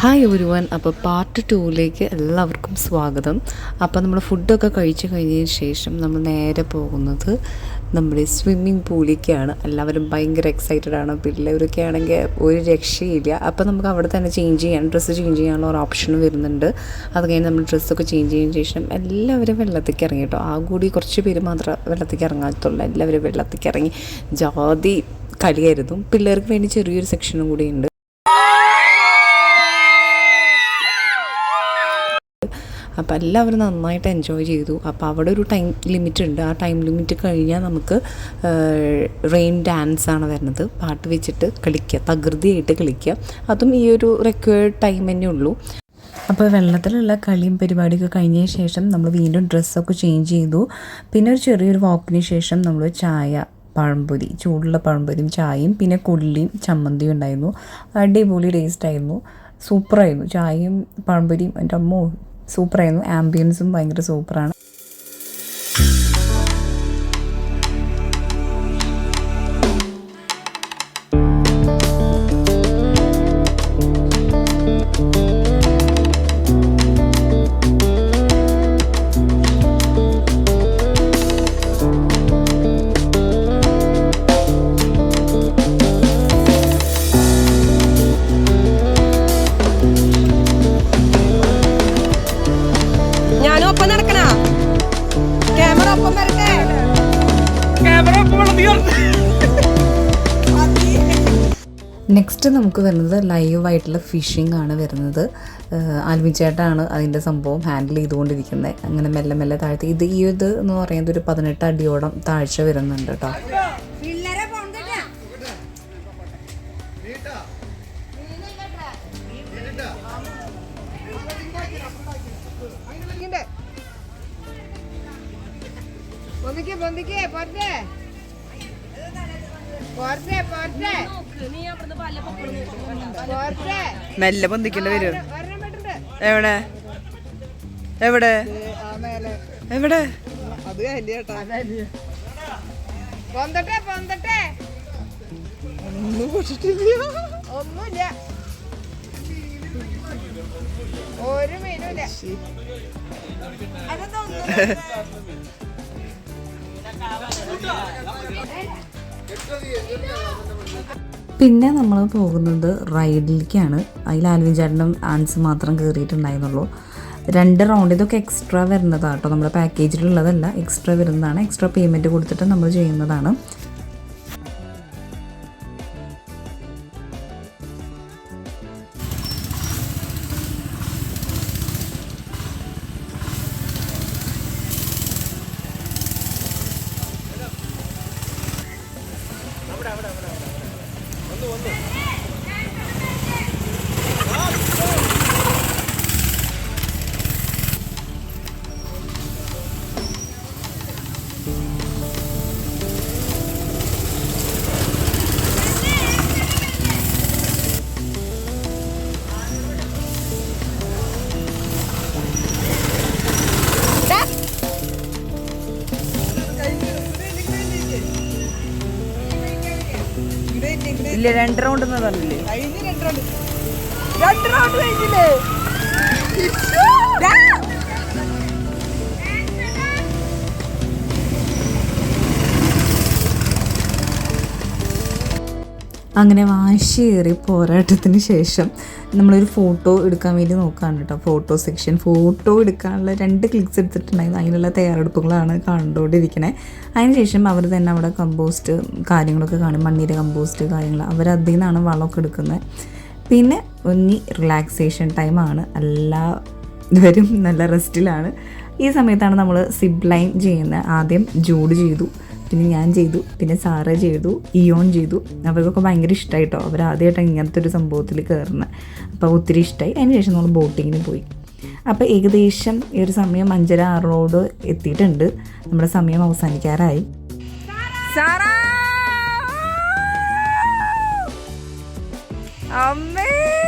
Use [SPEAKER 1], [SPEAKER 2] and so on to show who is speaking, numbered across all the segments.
[SPEAKER 1] Hi ഒരു one അപ്പോൾ part ടൂവിലേക്ക് എല്ലാവർക്കും സ്വാഗതം. അപ്പോൾ നമ്മൾ ഫുഡൊക്കെ കഴിച്ചു കഴിഞ്ഞതിന് ശേഷം നമ്മൾ നേരെ പോകുന്നത് നമ്മുടെ സ്വിമ്മിങ് പൂളിലേക്കാണ് എല്ലാവരും ഭയങ്കര എക്സൈറ്റഡ് ആണ്. പിള്ളേരൊക്കെ ആണെങ്കിൽ ഒരു രക്ഷയില്ല. അപ്പോൾ നമുക്ക് അവിടെ തന്നെ ചേഞ്ച് ചെയ്യാൻ ഡ്രസ്സ് ചേഞ്ച് ചെയ്യാനുള്ള ഒരു ഓപ്ഷൻ വരുന്നുണ്ട്. അത് കഴിഞ്ഞ് നമ്മൾ ഡ്രസ്സൊക്കെ ചേഞ്ച് ചെയ്തതിന് ശേഷം എല്ലാവരും വെള്ളത്തേക്ക് ഇറങ്ങി കേട്ടോ. ആ കൂടി കുറച്ച് പേര് മാത്രം വെള്ളത്തേക്ക് ഇറങ്ങാത്തുള്ളൂ. എല്ലാവരും വെള്ളത്തേക്ക് ഇറങ്ങി. ജാതി കളിയായിരുന്നു പിള്ളേർക്ക് വേണ്ടി ചെറിയൊരു സെക്ഷനും കൂടി ഉണ്ട്. അപ്പോൾ എല്ലാവരും നന്നായിട്ട് എൻജോയ് ചെയ്തു. അപ്പോൾ അവിടെ ഒരു ടൈം ലിമിറ്റ് ഉണ്ട്. ആ ടൈം ലിമിറ്റ് കഴിഞ്ഞാൽ നമുക്ക് റെയിൻ ഡാൻസ് ആണ് വരുന്നത്. പാട്ട് വെച്ചിട്ട് കളിക്കുക തകൃതിയായിട്ട് കളിക്കുക അതും ഈ ഒരു റെക്വേർഡ് ടൈം തന്നെ ഉള്ളൂ. അപ്പോൾ വെള്ളത്തിലുള്ള കളിയും പരിപാടിയൊക്കെ കഴിഞ്ഞ ശേഷം നമ്മൾ വീണ്ടും ഡ്രസ്സൊക്കെ ചേഞ്ച് ചെയ്തു. പിന്നെ ഒരു ചെറിയൊരു വാക്കിന് ശേഷം നമ്മൾ ചായ പഴംപൊരി ചൂടുള്ള പഴംപൊരിയും ചായയും പിന്നെ കൊള്ളിയും ചമ്മന്തിയും ഉണ്ടായിരുന്നു. അടിപൊളി ടേസ്റ്റ് ആയിരുന്നു. സൂപ്പറായിരുന്നു. ചായയും പഴംപൊരിയും. എന്റെ അമ്മോ സൂപ്പറായിരുന്നു. ആംബിയൻസും ഭയങ്കര സൂപ്പറാണ്.
[SPEAKER 2] ക്യാമറ ഒപ്പം വരട്ടെ?
[SPEAKER 1] നെക്സ്റ്റ് നമുക്ക് വരുന്നത് ലൈവ് ആയിട്ടുള്ള ഫിഷിംഗ് ആണ് വരുന്നത്. ആൽമിച്ചേട്ടാണ് ചേട്ടാണ് അതിന്റെ സംഭവം ഹാൻഡിൽ ചെയ്തുകൊണ്ടിരിക്കുന്നത്. അങ്ങനെ മെല്ലെ മെല്ലെ താഴ്ത്തി. ഇത് ഈ ഇത് എന്ന് പറയുന്നത് ഒരു പതിനെട്ട് അടിയോളം താഴ്ച വരുന്നുണ്ട് കേട്ടോ.
[SPEAKER 2] പൊന്തിക്കേ പൊന്തിക്കേ പോരട്ടെ പോരട്ടെ പോരട്ടെ പോരട്ടെ
[SPEAKER 3] മെല്ലെ പൊന്തിക്കേണ്ടി വരും. എവിടെ? എവിടെ? എവിടെ?
[SPEAKER 2] അത് പൊന്തട്ടെ പൊന്തട്ടെ. ഒന്നും ഒന്നുമില്ല. ഒരു മീനുമില്ല. അതെന്താ ഒന്നും
[SPEAKER 1] പിന്നെ നമ്മൾ പോകുന്നത് റൈഡിലേക്കാണ്. അതിൽ ആൽവിൻ ചേട്ടനും ആൻസ് മാത്രം കയറിയിട്ടുണ്ടായിരുന്നുള്ളൂ. രണ്ട് റൗണ്ട് ഇതൊക്കെ എക്സ്ട്രാ വരുന്നതാണ് കേട്ടോ നമ്മുടെ പാക്കേജിലുള്ളതല്ല എക്സ്ട്രാ വരുന്നതാണ്. എക്സ്ട്രാ പേയ്മെന്റ് കൊടുത്തിട്ട് നമ്മൾ ചെയ്യുന്നതാണ്.
[SPEAKER 3] അവിടെ അവിടെ അവിടെ അവിടെ ഒന്ന് ഒന്ന് ഇല്ല രണ്ട് റൗണ്ട് എന്ന് പറഞ്ഞില്ലേ
[SPEAKER 2] രണ്ട് റൗണ്ട് കഴിഞ്ഞില്ലേ?
[SPEAKER 1] അങ്ങനെ വാശിയേറി പോരാട്ടത്തിന് ശേഷം നമ്മളൊരു ഫോട്ടോ എടുക്കാൻ വേണ്ടി നോക്കുകയാണ് കേട്ടോ ഫോട്ടോ സെക്ഷൻ ഫോട്ടോ എടുക്കാനുള്ള രണ്ട് ക്ലിക്സ് എടുത്തിട്ടുണ്ടായിരുന്നു. അതിനുള്ള തയ്യാറെടുപ്പുകളാണ് കണ്ടുകൊണ്ടിരിക്കണേ. അതിനുശേഷം അവർ തന്നെ അവിടെ കമ്പോസ്റ്റ് കാര്യങ്ങളൊക്കെ കാണും. മണ്ണിര കമ്പോസ്റ്റ് കാര്യങ്ങൾ. അവർ അതിൽ നിന്നാണ് വളമൊക്കെ എടുക്കുന്നത്. പിന്നെ ഒന്നി റിലാക്സേഷൻ ടൈമാണ് എല്ലാവരും നല്ല റെസ്റ്റിലാണ് ഈ സമയത്താണ് നമ്മൾ സിബ് ലൈൻ ചെയ്യുന്നത്. ആദ്യം ജൂഡ് ചെയ്തു. പിന്നെ ഞാൻ ചെയ്തു. പിന്നെ സാറ ചെയ്തു. ഇയോൺ ചെയ്തു. അവർക്കൊക്കെ ഭയങ്കര ഇഷ്ടമായിട്ടോ അവർ ആദ്യമായിട്ടാണ് ഇങ്ങനത്തെ ഒരു സംഭവത്തിൽ കയറുന്നത് അപ്പോൾ ഒത്തിരി ഇഷ്ടമായി അതിന് ശേഷം നമ്മൾ ബോട്ടിങ്ങിന് പോയി. അപ്പോൾ ഏകദേശം ഈ ഒരു സമയം അഞ്ചര ആറോട് എത്തിയിട്ടുണ്ട്. നമ്മുടെ സമയം അവസാനിക്കാറായി.
[SPEAKER 3] സാറാ! അമ്മേ!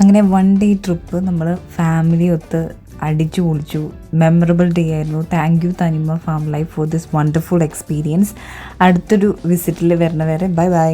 [SPEAKER 1] അങ്ങനെ വൺ ഡേ ട്രിപ്പ് നമ്മൾ ഫാമിലി ഒത്ത് അടിച്ചു പൊളിച്ചു. മെമ്മറബിൾ ഡേ ആയിരുന്നു. Thank you Thanima farm life for this wonderful experience അടുത്തൊരു വിസിറ്റിൽ വരണ വരെ ബൈ ബൈ